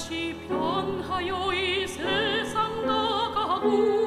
다시 변하여 이 세상도 가고